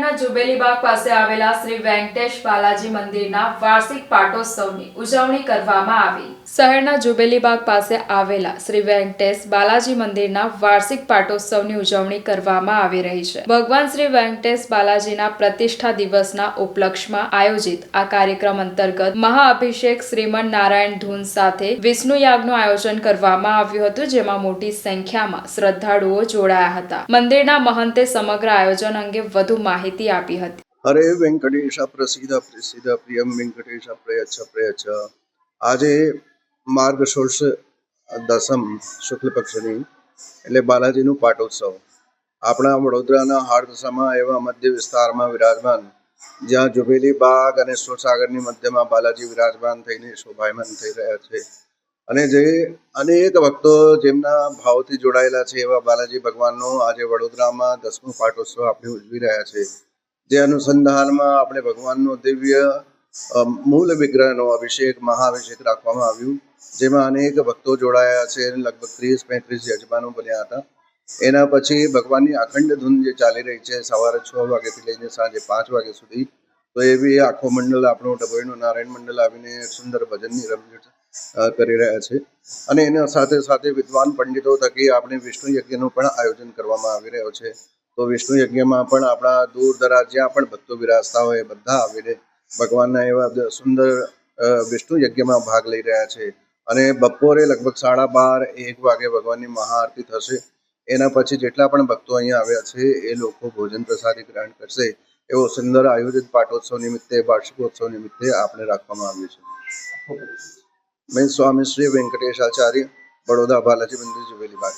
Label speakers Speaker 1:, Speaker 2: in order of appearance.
Speaker 1: શહેરના જુબેલીબાગ પાસે આવેલા શ્રી વેંકટેશ બાલાજી મંદિરના વાર્ષિક પાટોત્સવની ઉજવણી કરવામાં આવી. શહેરના જુબેલીબાગ પાસે આવેલા શ્રી વેંકટેશ બાલાજી મંદિરના વાર્ષિક પાટોત્સવની ઉજવણી કરવામાં આવી રહી છે. ભગવાન શ્રી વેંકટેશ બાલાજીના પ્રતિષ્ઠા દિવસના ઉપલક્ષમાં આયોજિત આ કાર્યક્રમ અંતર્ગત મહાઅભિષેક શ્રીમન નારાયણ ધૂન સાથે વિષ્ણુ યાગનું આયોજન કરવામાં આવ્યું હતું, જેમાં મોટી સંખ્યામાં શ્રદ્ધાળુઓ જોડાયા હતા. મંદિરના મહંતે સમગ્ર આયોજન અંગે વધુ માહિતી આપી હતી.
Speaker 2: હરે વેંકટેશ પ્રસિદ્ધ પ્રસિદ્ધ પ્રિયમ વેંકટેશ પ્રયચ્છ પ્રયચ્છ. આજે માર્ગ ષોડશ દસમ શુક્લ પક્ષની એટલે બાલાજીનું પાટોત્સવ. આપણા વડોદરાના હાડદશામાં એવા મધ્ય વિસ્તારમાં વિરાજમાન, જ્યાં જુબેલી બાગ અને સુરસાગરની મધ્યમાં બાલાજી વિરાજમાન થઈને શોભાયમાન થઈ રહ્યા છે. અને જે અનેક ભક્તો જેમના ભાવથી જોડાયેલા છે એવા બાલાજી ભગવાનનો આજે વડોદરામાં દસમો પાટોત્સવ આપણે ઉજવી રહ્યા છે. જે અનુસંધાનમાં આપણે ભગવાનનો દિવ્ય મૂળ વિગ્રહનો અભિષેક મહાઅભિષેક રાખવામાં આવ્યું, જેમાં અનેક ભક્તો જોડાયા છે લગભગ ત્રીસ પેંત્રીસ યજમાનો બન્યા હતા. એના પછી ભગવાનની અખંડ ધૂન જે ચાલી રહી છે સવારે છ વાગ્યાથી લઈને સાંજે પાંચ વાગ્યા સુધી, તો એ બી આખો મંડળ, આપણો ડભોઈનો નારાયણ મંડળ આવીને સુંદર ભજનની રમઝટ કરી રહ્યા છે. અને એના સાથે સાથે વિદ્વાન પંડિતો થકી આપણે વિષ્ણુ યજ્ઞનું પણ આયોજન કરવામાં આવી રહ્યો છે. તો વિષ્ણુ યજ્ઞમાં પણ આપણા દૂર દરાજ જ્યાં પણ ભક્તો વિરાજતા હોય બધા આવીને ભગવાનના એવા સુંદર વિષ્ણુ યજ્ઞમાં ભાગ લઈ રહ્યા છે. અને બપોરે લગભગ સાડા બાર એક વાગે ભગવાનની મહાઆરતી થશે. એના પછી જેટલા પણ ભક્તો અહીંયા આવ્યા છે એ લોકો ભોજન પ્રસાદી ગ્રહણ કરશે. એવો સુંદર આયોજિત પાટોત્સવ નિમિત્તે વાર્ષિકોત્સવ નિમિત્તે આપણે રાખવામાં આવ્યું છે મેં સ્વામી શ્રી વેંકટેશ આચાર્ય બડોદા બાલાજી મંદિર જુવેલી બાગ.